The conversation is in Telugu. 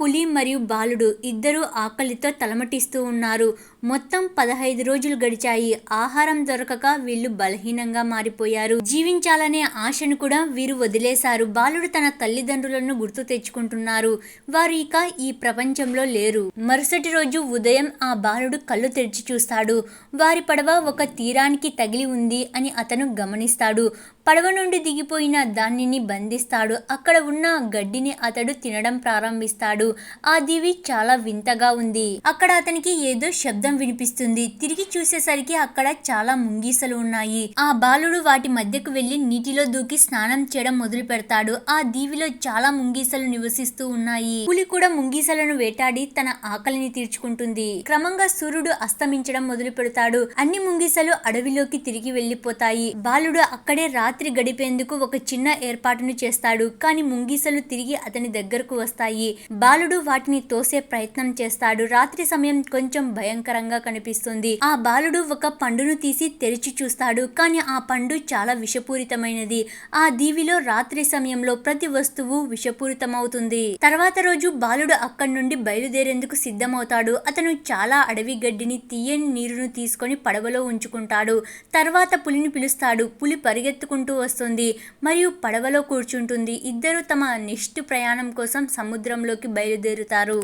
పులి మరియు బాలుడు ఇద్దరూ ఆకలితో తలమటిస్తూ ఉన్నారు. మొత్తం పదహైదు రోజులు గడిచాయి. ఆహారం దొరకక వీళ్ళు బలహీనంగా మారిపోయారు. జీవించాలనే ఆశను కూడా వీరు వదిలేశారు. బాలుడు తన తల్లిదండ్రులను గుర్తు తెచ్చుకుంటున్నారు. వారు ఇక ఈ ప్రపంచంలో లేరు. మరుసటి రోజు ఉదయం ఆ బాలుడు కళ్ళు తెరిచి చూస్తాడు. వారి పడవ ఒక తీరానికి తగిలి ఉంది అని అతను గమనిస్తాడు. పడవ నుండి దిగిపోయిన దానిని బంధిస్తాడు. అక్కడ ఉన్న గడ్డిని అతడు తినడం ప్రారంభిస్తాడు. ఆ దీవి చాలా వింతగా ఉంది. అక్కడ అతనికి ఏదో శబ్దం వినిపిస్తుంది. తిరిగి చూసేసరికి అక్కడ చాలా ముంగీసలు ఉన్నాయి. ఆ బాలుడు వాటి మధ్యకు వెళ్ళి నీటిలో దూకి స్నానం చేయడం మొదలు పెడతాడు. ఆ దీవిలో చాలా ముంగీసలు నివసిస్తూ ఉన్నాయి. పులి కూడా ముంగీసలను వేటాడి తన ఆకలిని తీర్చుకుంటుంది. క్రమంగా సూర్యుడు అస్తమించడం మొదలు పెడతాడు. అన్ని ముంగీసలు అడవిలోకి తిరిగి వెళ్ళిపోతాయి బాలుడు అక్కడే రాత్రి గడిపేందుకు ఒక చిన్న ఏర్పాటును చేస్తాడు. కానీ ముంగీసలు తిరిగి అతని దగ్గరకు వస్తాయి. బాలుడు వాటిని తోసే ప్రయత్నం చేస్తాడు. రాత్రి సమయం కొంచెం భయంకరంగా కనిపిస్తుంది. ఆ బాలుడు ఒక పండును తీసి తెరిచి చూస్తాడు. కానీ ఆ పండు చాలా విషపూరితమైనది. ఆ దీవిలో రాత్రి సమయంలో ప్రతి వస్తువు విషపూరితమవుతుంది. తర్వాత రోజు బాలుడు అక్కడి నుండి బయలుదేరేందుకు సిద్ధమవుతాడు. అతను చాలా అడవి గడ్డిని తీయని నీరును తీసుకొని పడవలో ఉంచుకుంటాడు. తర్వాత పులిని పిలుస్తాడు. పులి పరిగెత్తుకుంటూ వస్తుంది. మరియు పడవలో కూర్చుంటుంది. ఇద్దరు తమ నెక్స్ట్ ప్రయాణం కోసం సముద్రంలోకి బయలుదేరుతారు.